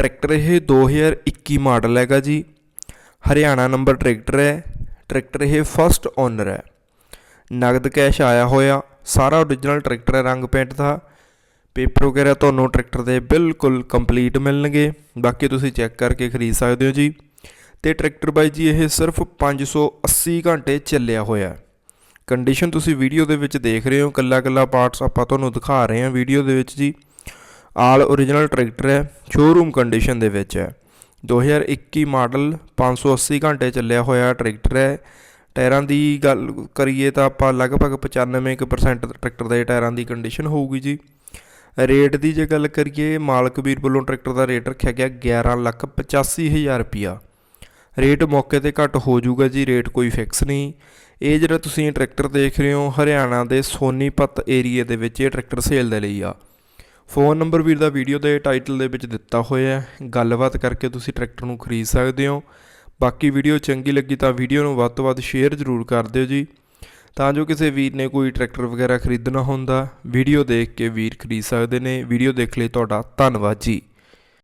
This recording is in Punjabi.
ਟਰੈਕਟਰ ਇਹ 2021 ਮਾਡਲ ਹੈਗਾ ਜੀ। ਹਰਿਆਣਾ ਨੰਬਰ ਟਰੈਕਟਰ ਹੈ। ਟਰੈਕਟਰ ਇਹ ਫਸਟ ਓਨਰ ਹੈ। ਨਗਦ ਕੈਸ਼ ਆਇਆ ਹੋਇਆ। ਸਾਰਾ ਓਰੀਜਨਲ ਟਰੈਕਟਰ ਹੈ, ਰੰਗ ਪੇਂਟ ਦਾ। ਪੇਪਰ ਵਗੈਰਾ ਤੁਹਾਨੂੰ ਟਰੈਕਟਰ ਦੇ ਬਿਲਕੁਲ ਕੰਪਲੀਟ ਮਿਲਣਗੇ। ਬਾਕੀ ਤੁਸੀਂ ਚੈੱਕ ਕਰਕੇ ਖਰੀਦ ਸਕਦੇ ਹੋ ਜੀ। ਤੇ ਟਰੈਕਟਰ ਬਾਈ ਜੀ, ਇਹ ਸਿਰਫ 580 ਘੰਟੇ ਚੱਲਿਆ ਹੋਇਆ ਕੰਡੀਸ਼ਨ ਤੁਸੀਂ ਵੀਡੀਓ ਦੇ ਵਿੱਚ ਦੇਖ ਰਹੇ ਹੋ। ਕੱਲਾ ਕੱਲਾ ਪਾਰਟਸ ਆਪਾਂ ਤੁਹਾਨੂੰ ਦਿਖਾ ਰਹੇ ਹਾਂ ਵੀਡੀਓ ਦੇ ਵਿੱਚ ਜੀ। ਆਲ ਓਰੀਜਨਲ ਟਰੈਕਟਰ ਹੈ ਸ਼ੋਰੂਮ ਕੰਡੀਸ਼ਨ ਦੇ ਵਿੱਚ ਹੈ। 2021 ਮਾਡਲ 580 ਘੰਟੇ ਚੱਲਿਆ ਹੋਇਆ ਟਰੈਕਟਰ ਹੈ। ਟਾਇਰਾਂ ਦੀ ਗੱਲ ਕਰੀਏ ਤਾਂ ਆਪਾਂ ਲਗਭਗ 95% ਟਰੈਕਟਰ ਦੇ ਟਾਇਰਾਂ ਦੀ ਕੰਡੀਸ਼ਨ ਹੋਊਗੀ ਜੀ। ਰੇਟ ਦੀ ਜੇ ਗੱਲ ਕਰੀਏ, ਮਾਲਕ ਵੀਰ ਵੱਲੋਂ ਟਰੈਕਟਰ ਦਾ ਰੇਟ ਰੱਖਿਆ ਗਿਆ 11 ਲੱਖ 85000 ਰੁਪਿਆ ਰੇਟ ਮੌਕੇ ਤੇ ਘੱਟ ਹੋ ਜਾਊਗਾ ਜੀ, ਰੇਟ ਕੋਈ ਫਿਕਸ ਨਹੀਂ। ਇਹ ਜਿਹੜਾ ਤੁਸੀਂ ਟਰੈਕਟਰ ਦੇਖ ਰਹੇ ਹੋ, ਹਰਿਆਣਾ ਦੇ ਸੋਨੀਪਤ ਏਰੀਆ ਦੇ ਵਿੱਚ ਇਹ ਟਰੈਕਟਰ ਸੇਲ ਦੇ ਲਈ ਆ। ਫੋਨ ਨੰਬਰ ਵੀਰ ਦਾ ਵੀਡੀਓ ਦੇ ਟਾਈਟਲ ਦੇ ਵਿੱਚ ਦਿੱਤਾ ਹੋਇਆ ਹੈ। ਗੱਲਬਾਤ ਕਰਕੇ ਤੁਸੀਂ ਟਰੈਕਟਰ ਨੂੰ ਖਰੀਦ ਸਕਦੇ ਹੋ। ਬਾਕੀ ਵੀਡੀਓ ਚੰਗੀ ਲੱਗੀ ਤਾਂ ਵੀਡੀਓ ਨੂੰ ਵੱਧ ਤੋਂ ਵੱਧ ਸ਼ੇਅਰ ਜ਼ਰੂਰ ਕਰ ਦਿਓ ਜੀ। ਤਾਂ ਜੋ ਕਿਸੇ ਵੀਰ ਨੇ ਕੋਈ ਟਰੈਕਟਰ ਵਗੈਰਾ ਖਰੀਦਣਾ ਹੁੰਦਾ, ਵੀਡੀਓ ਦੇਖ ਕੇ ਵੀਰ ਖਰੀਦ ਸਕਦੇ ਨੇ। ਵੀਡੀਓ ਦੇਖ ਲਈ ਤੁਹਾਡਾ ਧੰਨਵਾਦ ਜੀ।